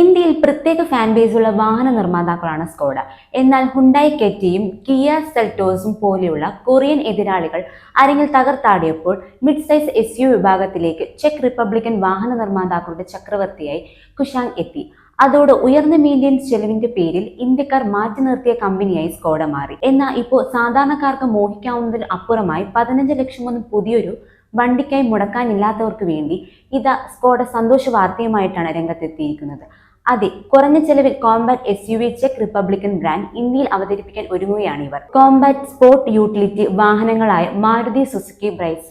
ഇന്ത്യയിൽ പ്രത്യേക fan base ഉള്ള വാഹന നിർമ്മാതാക്കളാണ് സ്കോഡ എന്നാൽ ഹുണ്ടായി കെറ്റിയും കിയ സെൽറ്റോസും പോലെയുള്ള കൊറിയൻ എതിരാളികൾ അരങ്ങിൽ തകർത്താടിയപ്പോൾ മിഡ് സൈസ് എസ് യു വിഭാഗത്തിലേക്ക് ചെക്ക് റിപ്പബ്ലിക്കൻ വാഹന നിർമ്മാതാക്കളുടെ ചക്രവർത്തിയായി കുഷാങ് എത്തി. അതോടെ ഉയർന്ന മെയിന്റെനൻസ് ചെലവിന്റെ പേരിൽ ഇന്ത്യക്കാർ മാറ്റി നിർത്തിയ കമ്പനിയായി സ്കോഡ മാറി. എന്നാൽ ഇപ്പോൾ സാധാരണക്കാർക്ക് മോഹിക്കാവുന്നതിന് അപ്പുറമായി പതിനഞ്ച് ലക്ഷമൊന്നും പുതിയൊരു വണ്ടിക്കായി മുടക്കാനില്ലാത്തവർക്ക് വേണ്ടി ഇതാ സ്കോഡ സന്തോഷ വാർത്തയുമായിട്ടാണ് രംഗത്തെത്തിയിരിക്കുന്നത്. അതെ കുറഞ്ഞ ചെലവിൽ കോമ്പാറ്റ് എസ് യു വി ചെക്ക് റിപ്പബ്ലിക്കൻ ബ്രാൻഡ് ഇന്ത്യയിൽ അവതരിപ്പിക്കാൻ ഒരുങ്ങുകയാണ് ഇവർ. Compact sport utility വാഹനങ്ങളായ Maruti Suzuki Brezza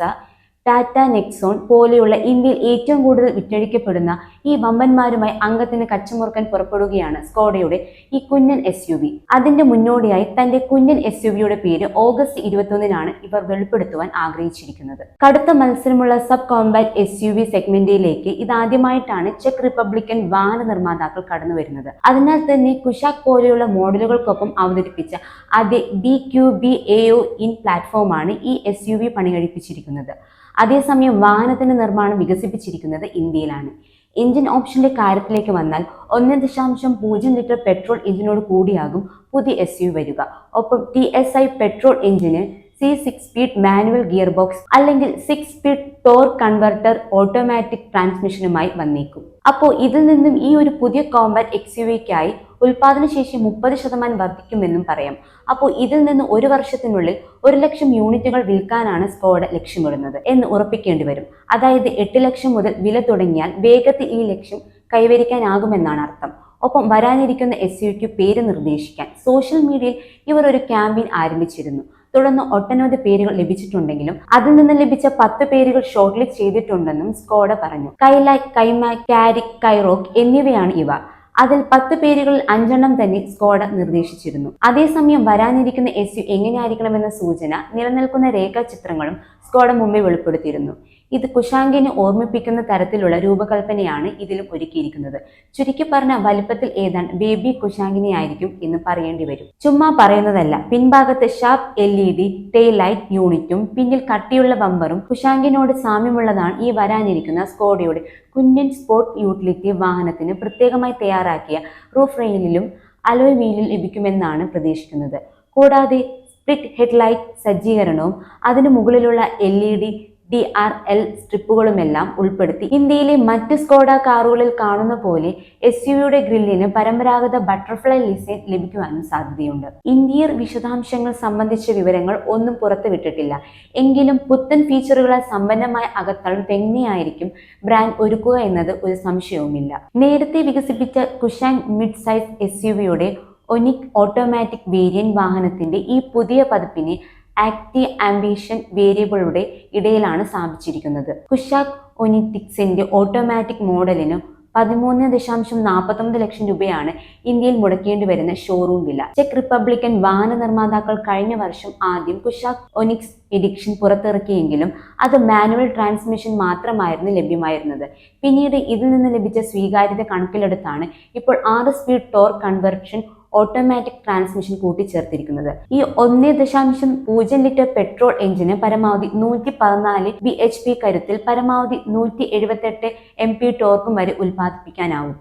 Tata Nexon പോലെയുള്ള ഇന്ത്യയിൽ ഏറ്റവും കൂടുതൽ വിറ്റഴിക്കപ്പെടുന്ന ഈ വമ്പന്മാരുമായി അംഗത്തിന് കച്ചുമുറുക്കാൻ പുറപ്പെടുകയാണ് സ്കോഡയുടെ ഈ കുഞ്ഞൻ എസ് യു വി അതിന്റെ മുന്നോടിയായി തന്റെ കുഞ്ഞൻ എസ് യു വിയുടെ പേര് ഓഗസ്റ്റ് ഇരുപത്തൊന്നിനാണ് ഇവർ വെളിപ്പെടുത്തുവാൻ ആഗ്രഹിച്ചിരിക്കുന്നത്. കടുത്ത മത്സരമുള്ള sub compact S U V സെഗ്മെന്റിലേക്ക് ഇതാദ്യമായിട്ടാണ് ചെക്ക് റിപ്പബ്ലിക്കൻ വാഹന നിർമ്മാതാക്കൾ കടന്നു വരുന്നത് അതിനാൽ തന്നെ കുഷാക് പോലെയുള്ള മോഡലുകൾക്കൊപ്പം അവതരിപ്പിച്ച അതേ B Q B A O in പ്ലാറ്റ്ഫോമാണ് ഈ എസ് യു വി പണികഴിപ്പിച്ചിരിക്കുന്നത്. അതേസമയം വാഹനത്തിന്റെ നിർമ്മാണം വികസിപ്പിച്ചിരിക്കുന്നത് ഇന്ത്യയിലാണ്. എഞ്ചിൻ ഓപ്ഷന്റെ കാര്യത്തിലേക്ക് വന്നാൽ ഒന്ന് ദശാംശം പൂജ്യം ലിറ്റർ പെട്രോൾ എഞ്ചിനോട് കൂടിയാകും പുതിയ എസ് യു വരിക. ഒപ്പം ടി എസ് ഐ പെട്രോൾ എഞ്ചിന് C six speed manual gear box അല്ലെങ്കിൽ six speed torque converter automatic ട്രാൻസ്മിഷനുമായി വന്നേക്കും. അപ്പോൾ ഇതിൽ നിന്നും ഈ ഒരു പുതിയ കോമ്പാറ്റ് എക്സ് യു വിക്കായി ഉൽപാദനശേഷി മുപ്പത് ശതമാനം വർദ്ധിക്കുമെന്നും പറയാം. അപ്പോൾ ഇതിൽ നിന്ന് ഒരു വർഷത്തിനുള്ളിൽ ഒരു ലക്ഷം യൂണിറ്റുകൾ വിൽക്കാനാണ് സ്കോഡ് ലക്ഷ്യമിടുന്നത് എന്ന് ഉറപ്പിക്കേണ്ടി വരും. അതായത് എട്ട് ലക്ഷം മുതൽ വില തുടങ്ങിയാൽ വേഗത്തിൽ ഈ ലക്ഷ്യം കൈവരിക്കാനാകുമെന്നാണ് അർത്ഥം. ഒപ്പം വരാനിരിക്കുന്ന എസ് യുക്ക് പേര് നിർദ്ദേശിക്കാൻ സോഷ്യൽ മീഡിയയിൽ ഇവർ ഒരു ക്യാമ്പയിൻ ആരംഭിച്ചിരുന്നു. തുടർന്ന് ഒട്ടനവധി പേരുകൾ ലഭിച്ചിട്ടുണ്ടെങ്കിലും അതിൽ നിന്ന് ലഭിച്ച പത്ത് പേരുകൾ ഷോർട്ട് ലിസ്റ്റ് ചെയ്തിട്ടുണ്ടെന്നും സ്കോഡ പറഞ്ഞു. കൈലൈ കൈമാക് കാരിക് കൈറോക്ക് എന്നിവയാണ് ഇവ. അതിൽ പത്ത് പേരുകളിൽ അഞ്ചെണ്ണം തന്നെ സ്കോഡ നിർദ്ദേശിച്ചിരുന്നു. അതേസമയം വരാനിരിക്കുന്ന എസ് യു എങ്ങനെയായിരിക്കണമെന്ന സൂചന നിലനിൽക്കുന്ന രേഖാചിത്രങ്ങളും സ്കോഡ മുമ്പേ വെളിപ്പെടുത്തിയിരുന്നു. ഇത് കുശാങ്കിനെ ഓർമ്മിപ്പിക്കുന്ന തരത്തിലുള്ള രൂപകൽപ്പനയാണ് ഇതിലും ഒരുക്കിയിരിക്കുന്നത്. ചുരുക്കി പറഞ്ഞ വലിപ്പത്തിൽ ഏതാണ്ട് ബേബി കുശാങ്കിനെയായിരിക്കും എന്ന് പറയേണ്ടി വരും. ചുമ്മാ പറയുന്നതല്ല പിൻഭാഗത്ത് sharp L E D tail light യൂണിറ്റും പിന്നിൽ കട്ടിയുള്ള ബമ്പറും കുശാങ്കിനോട് സാമ്യമുള്ളതാണ് ഈ വരാനിരിക്കുന്ന സ്കോഡയുടെ കുഞ്ഞൻ സ്പോർട്ട് യൂട്ടിലിറ്റി വാഹനത്തിന് പ്രത്യേകമായി തയ്യാറാക്കിയ റൂഫ് റെയിലിലും അലോയ് വീലിൽ ലഭിക്കുമെന്നാണ് പ്രതീക്ഷിക്കുന്നത്. കൂടാതെ സ്പ്ലിറ്റ് ഹെഡ്ലൈറ്റ് സജ്ജീകരണവും അതിനു മുകളിലുള്ള L E D D R L സ്ട്രിപ്പുകളുമെല്ലാം ഉൾപ്പെടുത്തി. ഇന്ത്യയിലെ മറ്റ് സ്കോഡ കാറുകളിൽ കാണുന്ന പോലെ എസ് യുടെ ഗ്രില്ലിന് പരമ്പരാഗത ബട്ടർഫ്ലൈ ലിസൈൻ ലഭിക്കുവാനും സാധ്യതയുണ്ട്. ഇന്ത്യർ വിശദാംശങ്ങൾ സംബന്ധിച്ച വിവരങ്ങൾ ഒന്നും പുറത്തുവിട്ടിട്ടില്ല എങ്കിലും പുത്തൻ ഫീച്ചറുകളാൽ സമ്പന്നമായ അകത്തളം തെങ്ങിയായിരിക്കും ബ്രാൻഡ് ഒരുക്കുക എന്നത് ഒരു സംശയവുമില്ല. നേരത്തെ വികസിപ്പിച്ച Kushaq mid size S U വിയുടെ ഒനിക് ഓട്ടോമാറ്റിക് വേരിയന്റ് വാഹനത്തിന്റെ ഈ പുതിയ പതിപ്പിനെ ആക്റ്റീവ് ആംബിഷൻ വേരിയബിളുടെ ഇടയിലാണ് സ്ഥാപിച്ചിരിക്കുന്നത്. കുഷാക് ഒനിറ്റിക്സിന്റെ ഓട്ടോമാറ്റിക് മോഡലിന് പതിമൂന്ന് ദശാംശം നാൽപ്പത്തൊമ്പത് ലക്ഷം രൂപയാണ് ഇന്ത്യയിൽ മുടക്കേണ്ടി വരുന്ന ഷോറൂം വില. ചെക്ക് റിപ്പബ്ലിക്കൻ വാഹന നിർമ്മാതാക്കൾ കഴിഞ്ഞ വർഷം ആദ്യം കുഷാക് ഒനിക്സ് എഡിക്ഷൻ പുറത്തിറക്കിയെങ്കിലും അത് മാനുവൽ ട്രാൻസ്മിഷൻ മാത്രമായിരുന്നു ലഭ്യമായിരുന്നത്. പിന്നീട് ഇതിൽ നിന്ന് ലഭിച്ച സ്വീകാര്യത കണക്കിലെടുത്താണ് ഇപ്പോൾ ആറ് speed torque conversion automatic transmission കൂട്ടിച്ചേർത്തിരിക്കുന്നത്. ഈ ഒന്നേ ദശാംശം പൂജ്യം ലിറ്റർ പെട്രോൾ എഞ്ചിന് പരമാവധി നൂറ്റി പതിനാല് ബി എച്ച് പി കരുത്തിൽ പരമാവധി നൂറ്റി എഴുപത്തെട്ട് എം പി ടോർക്കും വരെ ഉൽപ്പാദിപ്പിക്കാനാവും.